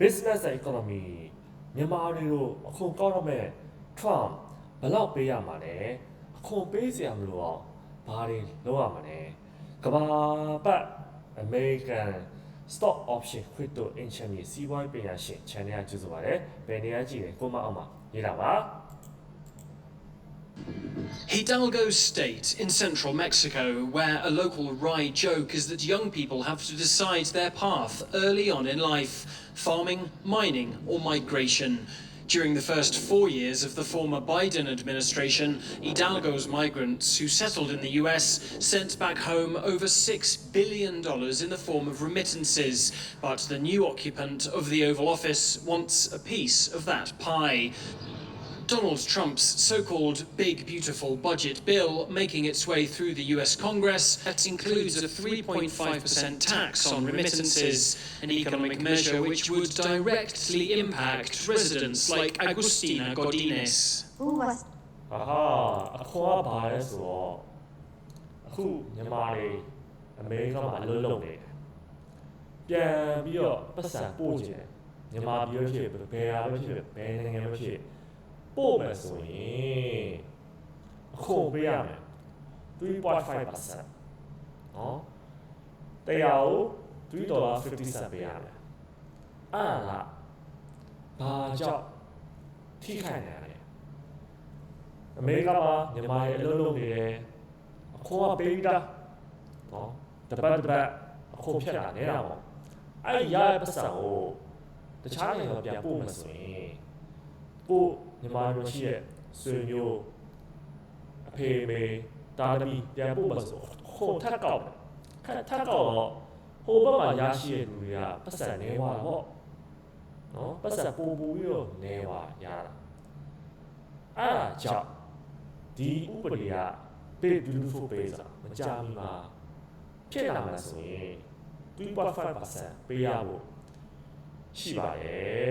business and economy မြန်မာတွေကိုအခွန်ကောက်တော့မဲ့ Trump ဘယ်လောက်ပေးရမှာလဲအခွန်ပေးစရာမလိုအောင်ဘာတွေလုပ်ရမှာလဲကဘာပတ် American stock option crypto exchange စီးပွားရေးပညာရှင် channel ကကြိုဆိုပါတယ်ဘယ်နေရာကြည့်လဲကိုမအောင်မှာရေးတာပါ Hidalgo State in central Mexico, where a local wry joke is that young people have to decide their path early on in life farming, mining, or migration. During the first four years of the former Biden administration, Hidalgo's migrants who settled in the US sent back home over $6 billion in the form of remittances. But the new occupant of the Oval Office wants a piece of that pie. Donald Trump's so called Big Beautiful Budget Bill making its way through the US Congress that includes a 3.5% tax on remittances, an economic measure which would directly impact residents like Agustina Godinez. Who was အာဟာအခွန်ကဘာလဲဆိုတော့အခုမြန်မာတွေအမေရိကန်မှာအလုပ်လုပ်နေတယ်ပြန်ပြီးတော့ပတ်စံပို့ကြတယ်မြန်မာပြည်ဖြစ်ဘယ်ဟာပဲဖြစ်ဘယ်နိုင်ငံပဲဖြစ် ပို့မယ်ဆိုရင်အခွန်ပေးရမယ်3.5%နော်တရားကို3 dollar 50 cent ပေးရမယ်အဲ့ဒါကဘာကြောင့်ထိခိုက်နေရလဲအမေရိကမှာမြန်မာရဲ့အလုပ်လုပ်နေတယ်အခွန်ကပေးပြီးသားနော်တပတ်တပတ်အခွန်ဖြတ်တာနေတာပေါ့အဲ့ဒီရတဲ့ပတ်စံကိုတခြားနိုင်ငံကပြန်ပို့မယ်ဆိုရင်ကို မြန်မာတို့ရှိတဲ့ဆွေမျိုးအဖေမေတာသမီပြန်ပို့မယ်ဆိုခွန်ထက်ကောက်တယ်ခက်ထက်ကောက်တော့ဟိုဘက်မှာရရှိတဲ့လူတွေကပတ်စံနေသွားတာပေါ့နော်ပတ်စံပို့ပို့ပြီးတော့နေသွားရတာအဲ့ဒါကြောင့်ဒီဥပဒေက big beautiful base อ่ะမကြာမီမှာဖြစ်လာမှာဆိုရင်3.5%ပေးရဖို့ရှိပါတယ်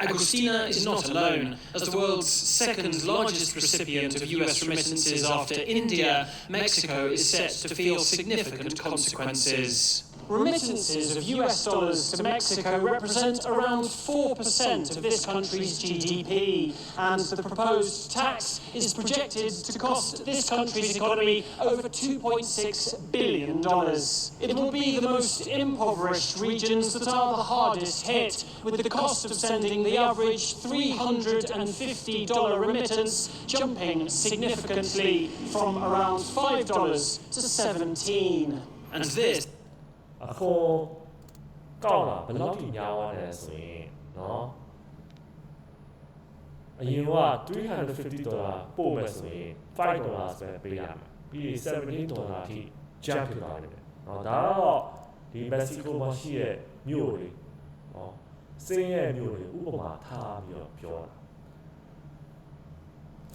Agustina is not alone. As the world's second largest recipient of US remittances after India, Mexico is set to feel significant consequences. Remittances of US dollars to Mexico represent around 4% of this country's GDP, and the proposed tax is projected to cost this country's economy over $2.6 billion. It will be the most impoverished regions that are the hardest hit, with the cost of sending the average $350 remittance jumping significantly from around $5 to 17 And this အခွန်ကောက်လာဘယ်လောက်ထိညားသွားတယ်ဆိုရင်နော်အရင်က350ဒေါ်လာပို့မယ်ဆိုရင်5ဒေါ်လာပဲပေးရမယ်ပြီးရင်17ဒေါ်လာထိ jump ဖြစ်သွားတယ်နော်ဒါတော့ဒီမက္ကဆီကိုမှာရှိတဲ့မြို့တွေနော်စင်းရဲ့မြို့တွေဥပမာထားပြီးတော့ပြောတာ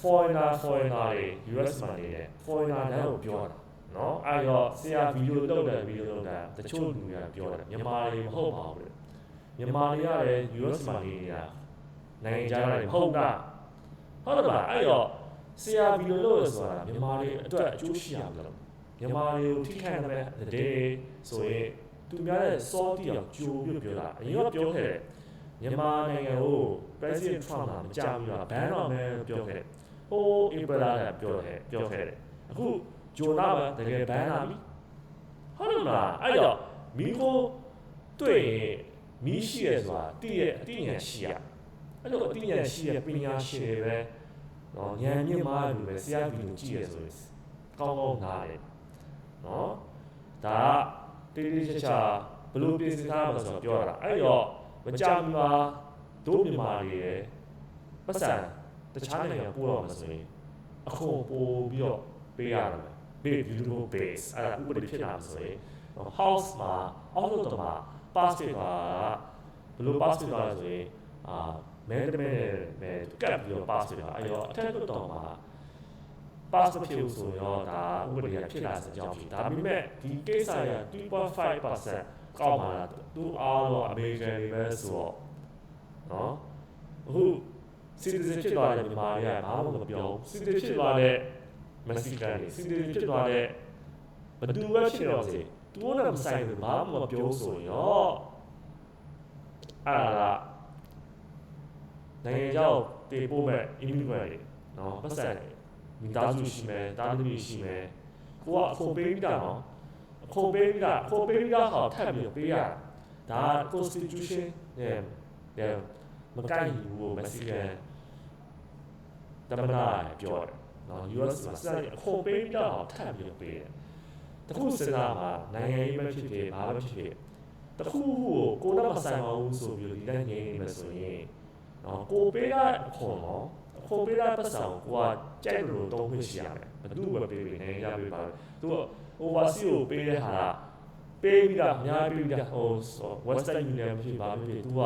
foreigner foreigner တွေ US မှာနေတဲ့ foreigner တန်းကိုပြောတာ နော်အဲ့တော့ဆရာဗီဒီယိုလုပ်တယ်ဗီဒီယိုလုပ်တာတချို့လူတွေကပြောတယ်မြန်မာတွေမဟုတ်ပါဘူးလေမြန်မာတွေကလည်း US မှာနေနေတာနိုင်ငံခြားတွေမဟုတ်တာဟုတ်တယ်ပါအဲ့တော့ဆရာဗီဒီယိုလုပ်ရဆိုတာမြန်မာတွေအတွက်အကျိုးရှိရမလို့မြန်မာတွေကိုထိခိုက်တဲ့တဲ့ဆိုရင်သူများတဲ့ salty အောင်ကြိုပြီးပြောတာအရင်ကပြောခဲ့တယ်မြန်မာနိုင်ငံကို President Trump ကမကြဘူးလား ban တော့မယ်ပြောခဲ့တယ်ဟို April ကပြောခဲ့ပြောခဲ့တယ်အခု ဂျိုနာကတကယ် ban လာပြီဟုတ်တယ်မလားအဲ့တော့မီကိုတွေ့ရင်မီးရှိရဆိုတာတည့်ရဲ့အတိညာရှိရအဲ့လိုအတိညာရှိရပညာရှင်တွေပဲနော်ဉာဏ်မြင့်မားလူပဲဆရာဗီဒီယိုကြည့်ရဆိုရင်ကောင်းကောင်းနားတယ်နော်ဒါကတေးသေးချာချာဘယ်လိုပြင်ဆင်ထားမှာဆိုတော့ပြောတာအဲ့တော့မကြမီမှာတို့မြန်မာတွေရဲ့ပတ်စံတခြားနိုင်ငံပို့တော့မှာဆိုရင်အခုပို့ပြီးတော့ပေးရတယ် big beautiful base အဲ့ဒါဥပဒေဖြစ်လာမှာဆိုရင် house မှာ auto တော့မှာ pass ဖြစ်သွားဘယ်လို pass ဖြစ်သွားလဲဆိုရင်အာအာမဲတမဲမဲကပ်ပြီးတော့ pass ဖြစ်တာအဲ့တော့အထက်တော့မှာ pass ဖြစ်လို့ဆိုရောဒါဥပဒေရဖြစ်လာစကြောင်းဖြစ်ဒါပေမဲ့ဒီကိစ္စရ2.5%ကောက်မှာလားသူအားတော့အမေရိကန်တွေပဲဆိုတော့နော်အခု citizen ဖြစ်သွားတဲ့မြန်မာတွေကဘာမှမပြောဘူး citizen ဖြစ်သွားတဲ့ Mexican တွေ citizen ဖြစ်သွားတဲ့ဘယ်သူပဲဖြစ်တော့စေသူတို့နဲ့မဆိုင်ဘူးဘာမှမပြောဆိုရောအဲ့ဒါနိုင်ငံခြားကိုတေပို့မဲ့ immigrant တွေနော်ပတ်စံတွေမိသားစုရှိမယ်တာသမီရှိမယ်ကိုကအဖို့ပေးပြီးတာနော်အဖို့ပေးပြီးတာအဖို့ပေးပြီးတာဟောထပ်ပြီးပေးရတာဒါ constitution နဲ့တဲ့မကိုက်ဘူး Mexican တမနာပြောတယ် နော် US မှာစတဲ့အဖို့ပေးပြီးတာဟောထပ်ပြီးပေးတယ်တခုစဉ်းစားမှာနိုင်ငံရေးပဲဖြစ်ဖြစ်ဘာပဲဖြစ်ဖြစ်တခုကိုကိုယ်တော့မဆိုင်ပါဘူးဆိုပြီးဒီတိုင်းငြိမ်းနေမယ်ဆိုရင်နော်ကိုပေးတဲ့အခွန်နော်အခွန်ပေးတဲ့ပတ်စံကိုကကြိုက်လို့တုံးခွင့်ရှိရမယ်ဘယ်သူပဲပေးပေးနိုင်ငံရပေးပါသူက overseas ကိုပေးတဲ့ဟာကပေးပြီးတာအများကြီးပေးပြီးတာဟို Western Union ဖြစ်ပါဖြစ်ဖြစ်သူက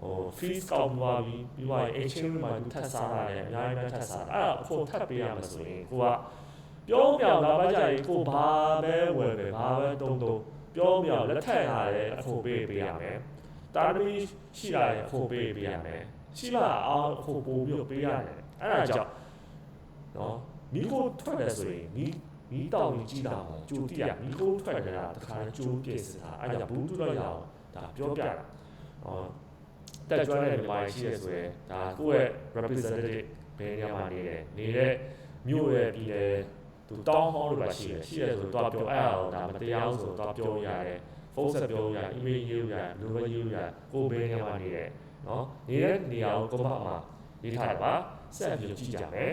ဟို fees ကောက်သွားပြီးပြီးသွားရင် exchange မှာသူထပ်စားတာလည်းအများကြီးပဲထပ်စားအဲ့ဒါအဖို့ထပ်ပေးရမှာဆိုရင်ကိုကပြောမြောင်လာပါကြရင်ကိုဘာပဲဝယ်ပဲဘာပဲတုံးတုံးပြောမြောင်လက်ထက်လာတဲ့အဖို့ပေးပေးရမယ်တာသမီရှိလာတဲ့အဖို့ပေးပေးရမယ်ရှိလာအောင်အဖို့ပို့ပြီးပေးရတယ်အဲ့ဒါကြောင့်နော်မိကိုထွက်တယ်ဆိုရင်မိမိတောင်းကြီးတာမှာကြိုတိရမိကိုထွက်ကြတာတခါကြိုးပြည့်စတာအဲ့ဒါဘူးတူတော့ရအောင်ဒါပြောပြတာဟော တက်ကြွတဲ့မြန်မာရှိရဲဆိုရင်ဒါကိုယ့်ရဲ့ representative ဘယ်နေရာမှာနေလဲနေတဲ့မြို့ရဲ့ပြည်နယ်သူတောင်းဟောင်းလို့ပါရှိတယ်ရှိရဲဆိုတော့ပြောအဲ့အောင်ဒါမတရားဆိုတော့ပြောရတယ်ဖုန်းဆက်ပြောရ email ရေးရလိုပဲရေးရကိုယ်ဘယ်နေရာမှာနေတယ်နော်နေတဲ့နေရာကိုကမ္ဘာမှာရေးထားတယ်ပါဆက်ပြီးကြည့်ကြမယ်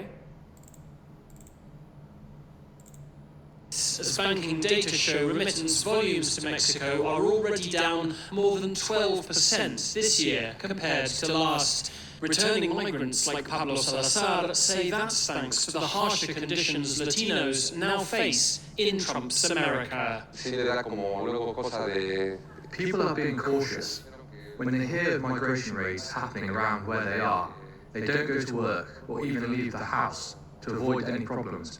As banking data show, remittance volumes to Mexico are already down more than 12% this year compared to last. Returning migrants like Pablo Salazar say that's thanks to the harsher conditions Latinos now face in Trump's America. People are being cautious. When they hear of migration raids happening around where they are, they don't go to work or even leave the house to avoid any problems.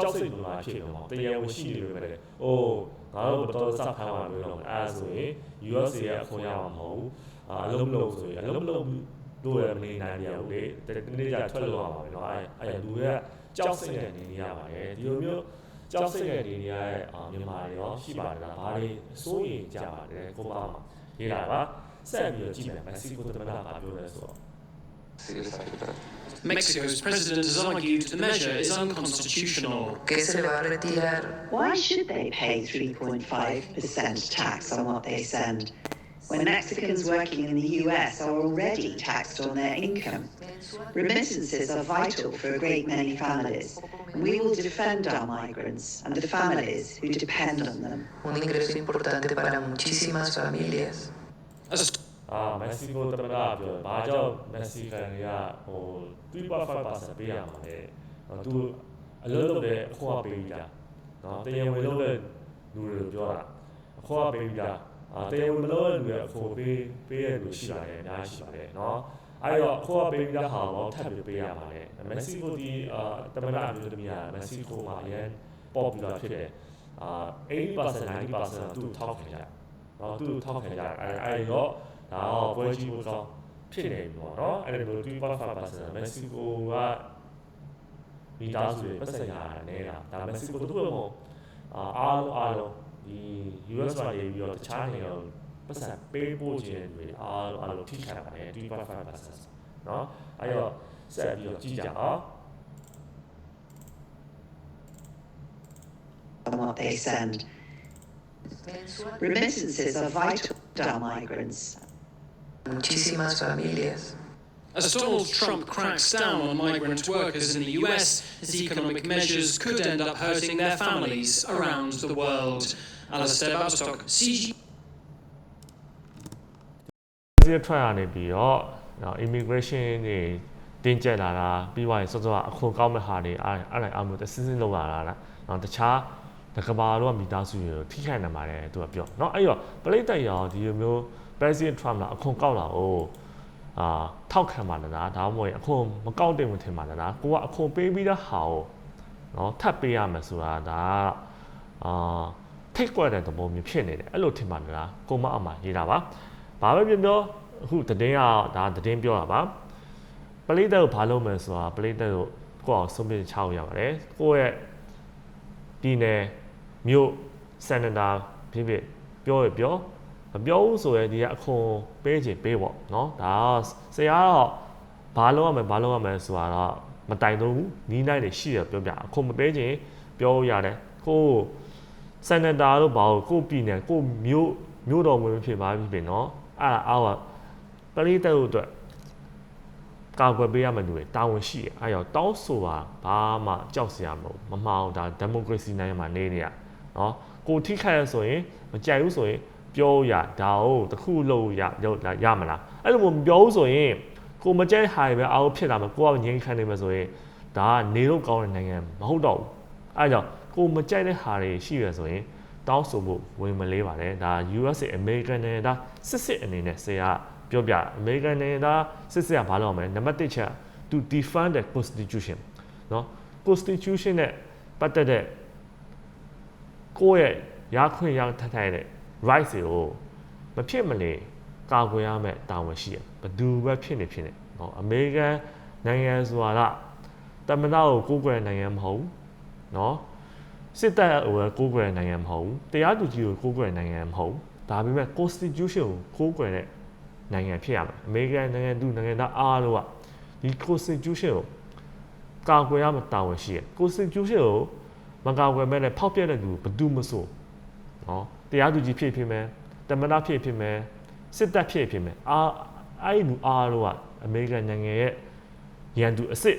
က်စိတ်လိုလာဖြစ်တော့တရားဝင်ရှိနေတယ်ပဲ။အိုးငါတို့တော့စဖမ်းမှာလို့တော့အဲဒါဆိုရင် US ရဲ့အခွင့်အရေးမှာမဟုတ်ဘူး။အာအလုပ်လုပ်ဆိုရင်အလုပ်လုပ်လို့ရမနေနိုင်ကြဘူးလေ။တနေ့ကျထွက်လို့ရမှာပဲเนาะအဲအဲလူတွေကကြောက်စိတ်နဲ့နေနေရပါတယ်ဒီလိုမျိုးကြောက်စိတ်နဲ့နေနေရတဲ့အာမြန်မာတွေရောရှိပါတယ်လားဘာတွေစိုးရိမ်ကြပါတယ်ကိုပါမှာရေးတာပါဆက်ပြီးတော့ကြည့်မယ်မက္ကဆီကိုသမ္မတကပြောလဲဆိုတော့ Sí les ha afectado. Mexico's president has argued the measure is unconstitutional. que se le va a retirar Why should they pay 3.5% tax on what they send when Mexicans working in the US are already taxed on their income? Remittances are vital for a great many families, and we will defend our migrants and the families who depend on them. un ingreso importante para muchísimas familias. As အာမက္ကဆီကိုသမ္မတပြောတယ်ဘာကြောင့်မက္ကဆီကန်တွေကဟို3.5%ပေးရမှာလဲနော်သူအလုပ်လုပ်တဲ့အခွင့်အပေးပြီးတာနော်တရားဝင်လုပ်တဲ့လူတွေပြောတာအခွင့်အပေးပြီးတာအာတရားဝင်မလုပ်တဲ့လူတွေအခွင့်ပေးပေးရလူရှိပါတယ်အများကြီးရှိပါတယ်နော်အဲ့တော့အခွင့်အပေးပြီးတာဟာတော့ထပ်ပြီးပေးရပါလေမက္ကဆီကိုဒီအာသမ္မတအမျိုးသမီးကမက္ကဆီကိုမှာအရင် popular ဖြစ်တယ်အာ80% 90%သူ့ထောက်ခံကြတယ်နော်သူ့ထောက်ခံကြတယ်အဲ့အဲ့တော့ ဒါတော့ပွဲကြီးဖို့ကောင်းဖြစ်နေပြီပေါ့နော်အဲ့လို2.5%မက္ကဆီကိုကမိသားစုတွေပတ်စံရတာနေတာဒါမက္ကဆီကိုတို့ကမို့အာအားလုံးအားလုံးဒီ US မှာနေပြီးတော့တခြားနိုင်ငံကိုပတ်စံပေးပို့ခြင်းတွေအားလုံးအားလုံးထိခိုက်ပါတယ်2.5%နော်အဲ့တော့ဆက်ပြီးတော့ကြည့်ကြအောင် On what they send. Remittances are vital to our migrants, Muchísimas familias. As Donald Trump cracks down on migrant workers in the US, his economic measures could end up hurting their families around the world. Alistair Babstock, CG. စီထွက်ရနေပြီးတော့နော် immigration တွေတင်းကျပ်လာတာပြီးသွားရင်စောစောအခွန်ကောက်မဲ့ဟာတွေအဲ့အဲ့ဒါအမှုတစင်းစင်းလောက်လာတာလားနော်တခြားတကဘာတော့မိသားစုတွေကိုထိခိုက်နိုင်ပါတယ်သူကပြောနော်အဲ့တော့ပလိတ်တက်ရောဒီလိုမျိုး President Trump လာအခွန်ကောက်လာ哦အာထောက်ခံပါလားဒါမှမဟုတ်အခွန်မကောက်တင်မထင်ပါလားကိုကအခွန်ပေးပြီးတော့ဟာ哦နော်ထပ်ပေးရမယ်ဆိုတာဒါအာထိတ်ကွက်တဲ့သဘောမျိုးဖြစ်နေတယ်အဲ့လိုထင်ပါလားကိုမအမရေးတာပါဘာပဲပြောပြောအခုတည်င်းကဒါတည်င်းပြောတာပါပလိတ်တက်ကိုဘာလုပ်မယ်ဆိုတာပလိတ်တက်ကိုကိုအောင်ဆုံးဖြတ်ချောက်ရပါတယ်ကိုရဲ့ပြည်နယ်မြို့စန်နတာဖြစ်ဖြစ်ပြောရပြော မပြောဘူးဆိုရင်ဒီကအခွန်ပေးချင်ပေးပေါ့နော်ဒါဆရာတော့ဘာလုပ်ရမလဲဘာလုပ်ရမလဲဆိုတာတော့မတိုင်တော့ဘူးနီးနိုင်နေရှိရပြောပြအခွန်မပေးချင်ပြောရတယ်ကိုစန်နတာတို့ဘာကိုကိုပြည်နယ်ကိုမြို့မြို့တော်ဝင်ဖြစ်ပါပြီဖြစ်နော်အဲ့ဒါအောက်ကပရိသတ်တို့အတွက်ကာကွယ်ပေးရမယ်လူတွေတာဝန်ရှိတယ်အဲ့ရောတောင်းဆိုတာဘာမှကြောက်စရာမလိုမမှောင်ဒါဒီမိုကရေစီနိုင်ငံမှာနေနေရနော်ကိုထိခိုက်ရဆိုရင်မကြိုက်ဘူးဆိုရင် ပြောရဒါဟုတ်တခုလို့ရရမလားအဲ့လိုမပြောဘူးဆိုရင်ကိုမကြိုက်ဟာပဲအားဖြစ်လာမယ်ကိုကငြိမ်းခံနေမှာဆိုရင်ဒါကနေတော့ကောင်းတဲ့နိုင်ငံမဟုတ်တော့ဘူးအဲ့ကြောင့်ကိုမကြိုက်တဲ့ဟာတွေရှိရဆိုရင်တောင်းဆိုဖို့ဝင်မလေးပါတယ်ဒါ USA American နဲ့ဒါစစ်စစ်အနေနဲ့ဆရာပြောပြ American နဲ့ဒါစစ်စစ်ကဘာလုပ်ရမလဲနံပါတ်1ချက် to defend the constitution เนาะ constitution နဲ့ပတ်သက်တဲ့ကိုယ့်ရဲ့ရခွင့်ရထထိုင်တဲ့ rights တွေကိုမဖြစ်မနေကာကွယ်ရမယ်တာဝန်ရှိရဘယ်သူပဲဖြစ်နေဖြစ်နေเนาะ American နိုင်ငံဆိုတာကတမန်တော်ကိုကိုယ်ကွယ်နိုင်ငံမဟုတ်เนาะစစ်တပ်ဟိုကိုကိုယ်ကွယ်နိုင်ငံမဟုတ်တရားသူကြီးကိုကိုကိုယ်ကွယ်နိုင်ငံမဟုတ်ဒါပေမဲ့ constitution ကိုကိုယ်ကွယ်တဲ့နိုင်ငံဖြစ်ရမယ်အမေရိကန်နိုင်ငံသူနိုင်ငံသားအားလုံးကဒီ constitution ကိုကာကွယ်ရမှာတာဝန်ရှိတယ် constitution ကိုမကာကွယ်မဲ့နဲ့ဖောက်ပြတဲ့လူဘယ်သူမဆိုနော် တရားသူကြီးဖြစ်ဖြစ်မယ်တမန်တော်ဖြစ်ဖြစ်မယ်စစ်တပ်ဖြစ်ဖြစ်မယ်အာအဲ့ဒီလူအားလုံးကအမေရိကန်နိုင်ငံရဲ့ရန်သူအစ်စ်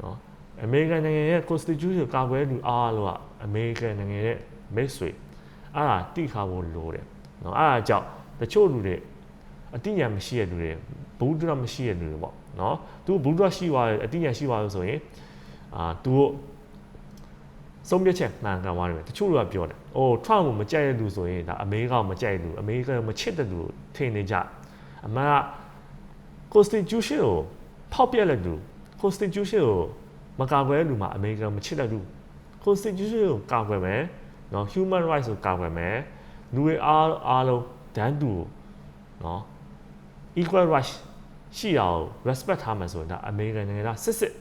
နော်အမေရိကန်နိုင်ငံရဲ့ constitution ကိုကာကွယ်တဲ့လူအားလုံးကအမေရိကန်နိုင်ငံရဲ့မိတ်ဆွေအဲ့ဒါတိခါဖို့လိုတယ်နော်အဲ့ဒါကြောင့်တချို့လူတွေအတိညာမရှိတဲ့လူတွေဘုဒ္ဓမရှိတဲ့လူတွေပေါ့နော်သူဘုဒ္ဓရှိသွားတယ်အတိညာရှိသွားလို့ဆိုရင်အာသူတို့ ဆုံးဖြတ်ချက်မှန်ကန်သွားတယ်တချို့လူကပြောတယ်။အိုး Trump ကိုမကြိုက်တဲ့လူဆိုရင်ဒါအမေရိကန်မကြိုက်လူအမေရိကန်မချစ်တဲ့လူထင်နေကြအမှန်က constitution ကိုဖောက်ပြက်တဲ့လူ constitution ကိုမကာကွယ်တဲ့လူမှာအမေရိကန်မချစ်တဲ့လူ constitution ကိုကာကွယ်မယ်နော် human rights ကိုကာကွယ်မယ်လူတွေအားအားလုံးတန်းတူနော် equal rights ရှိအောင် respect ထားမယ်ဆိုရင်ဒါအမေရိကန်နိုင်ငံသားစစ်စစ်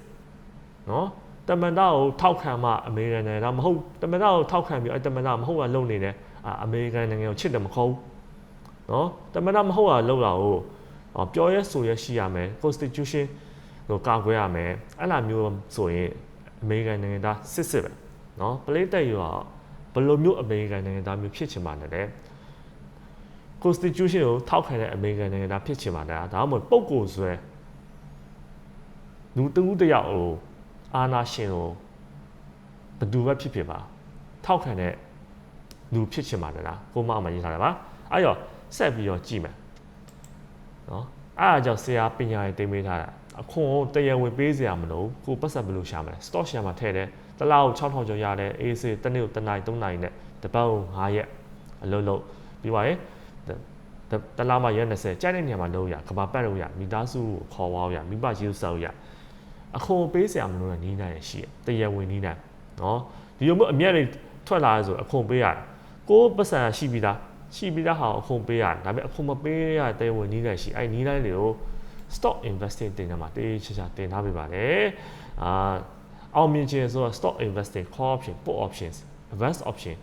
နော် တမန်တော်ကိုထောက်ခံမှအမေရိကန်နိုင်ငံသားမဟုတ်တမန်တော်ကိုထောက်ခံပြီးအဲတမန်တော်မဟုတ်တာလုပ်နေတယ်အမေရိကန်နိုင်ငံကိုချစ်တယ်မခေါ်ဘူးနော်တမန်တော်မဟုတ်တာလုပ်တာကိုပြောရဲဆိုရဲရှိရမယ် constitution ကိုကာကွယ်ရမယ်အဲ့လိုမျိုးဆိုရင်အမေရိကန်နိုင်ငံသားစစ်စစ်ပဲနော်ပလေးတက်ရောဘယ်လိုမျိုးအမေရိကန်နိုင်ငံသားမျိုးဖြစ်ချင်ပါလဲ constitution ကိုထောက်ခံတဲ့အမေရိကန်နိုင်ငံသားဖြစ်ချင်ပါတယ်ဒါမှမဟုတ်ပုံကိုဆွဲလူတဦးတယောက်ကို အာနာရှင်ကိုဘယ်သူပဲဖြစ်ဖြစ်ပါထောက်ခံတဲ့လူဖြစ်ချင်ပါတယ်လားကိုမအမရေးထားတယ်ပါအဲ့တော့ဆက်ပြီးတော့ကြည့်မယ်နော်အဲ့ဒါကြောင့်ဆရာပညာရေးတင်ပေးထားတာအခွန်ကိုတရားဝင်ပေးစရာမလိုကိုပတ်ဆက်ဘယ်လိုရှာမလဲ stock share မှာထည့်တယ်တလားကို6000ကျော်ရတယ် AC တနေ့ကိုတနိုင်3နိုင်နဲ့တပတ်ကို9ရက်အလုပ်လုပ်ပြီးပါရင်တလားမှရက်20ကြိုက်တဲ့နေရာမှာလုပ်ရကဘာပတ်လို့ရမိသားစုကိုခေါ်ဝေါရမိဘရေးဆောက်ရ အခွန်ပေးစရာမလိုတဲ့နီးနိုင်ရရှိရတရားဝင်နီးနိုင်နော်ဒီလိုမျိုးအမျက်တွေထွက်လာဆိုအခွန်ပေးရတယ်ကိုယ်ပတ်စံရှိပြီးသားရှိပြီးသားဟာအခွန်ပေးရတယ်ဒါပေမဲ့အခွန်မပေးရတဲ့တရားဝင်နီးနိုင်ရှိအဲ့နီးနိုင်တွေကို stock investing တင်တယ်မှာတေးချာချာတင်ထားပေးပါတယ်အာအောင်မြင်ခြင်းဆိုတော့ stock investing call option put options advance option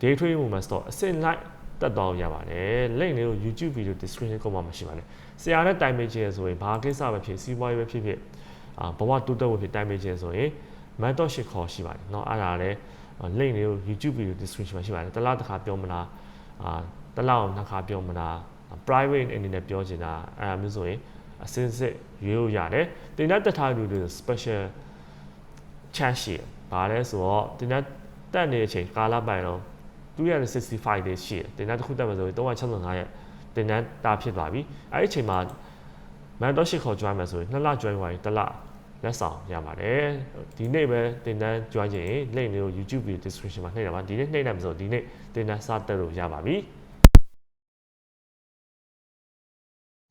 day trade movement stock အစစ်လိုက်တက်တော့ရပါတယ် link လေးကို YouTube video description ကောမှာမရှိပါနဲ့ဆရာနဲ့တိုင်ပင်ခြင်းဆိုရင်ဘာကိစ္စပဲဖြစ်စီးပွားရေးပဲဖြစ်ဖြစ် အာဘဝတူတက်ဖို့ဖြစ်တိုင်ပင်ခြင်းဆိုရင် mentorship call ရှိပါတယ်เนาะအဲ့ဒါလည်း link လေးကို YouTube video description မှာရှိပါတယ်တလားတစ်ခါပြောမလားအာတလားနှစ်ခါပြောမလား private အနေနဲ့ပြောချင်တာအဲ့ဒါမျိုးဆိုရင် အစင်းစစ်ရွေးလို့ရတယ်တင်တဲ့တက်ထားလူတွေ special chance ရှိတယ်။ဘာလဲဆိုတော့တင်တဲ့တက်နေတဲ့အချိန်ကာလပိုင်းတော့365 days ရှိတယ်။တင်တဲ့တစ်ခုတက်မှာဆိုရင်365ရက်တင်တဲ့တာဖြစ်သွားပြီ။အဲ့ဒီအချိန်မှာ mentorship ခေါ် join မယ်ဆိုရင်နှစ်လ join သွားရင်တစ်လ လက်ဆောင်ရပါတယ်။ဒီနေ့ပဲတင်တဲ့ join ချင်ရင် link လေးကို YouTube video description မှာနှိပ်ရပါဒီနေ့နှိပ်နိုင်မှာဆိုဒီနေ့တင်တဲ့စတက်လို့ရပါပြီ။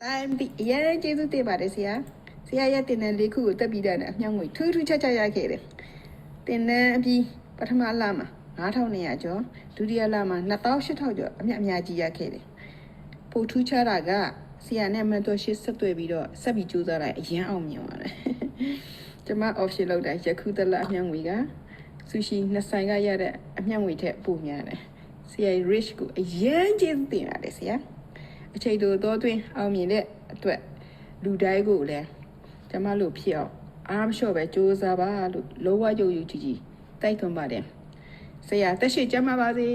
တိုင်းဒီအရင်ကျေးဇူးတင်ပါတယ်ဆရာဆရာရဲ့တင်တဲ့လေးခုကိုတက်ပြီးတဲ့နဲ့အမြောက်ငွေထူးထူးခြားခြားရခဲ့တယ်တင်တဲ့အပြီးပထမလမှာ9200ကျော်ဒုတိယလမှာ2800ကျော်အမြတ်အများကြီးရခဲ့တယ်ပိုထူးခြားတာကဆရာနဲ့မန်တော်ရှစ်ဆက်တွေ့ပြီးတော့ဆက်ပြီးကြိုးစားလိုက်အရင်အောင်မြင်ပါတယ် ကျွန်မ option လောက်တာယခုတလအမြောက်ငွေကဆူရှီနှစ်ဆိုင်ကရတဲ့အမြောက်ငွေထက်ပိုများတယ်ဆရာ rich ကိုအရင်ကျေးဇူးတင်ပါတယ်ဆရာအချိန်တိုတော့တွင်အောင်မြင်တဲ့အတွက်လူတိုင်းကိုလည်းကျမတို့ဖြစ်အောင်အားမလျှော့ပဲစူးစမ်းပါလို့လောဝယုံယူကြည်ကြည်တိုက်တွန်းပါတယ်ဆရာတက်ရှိကျမ်းပါပါစေ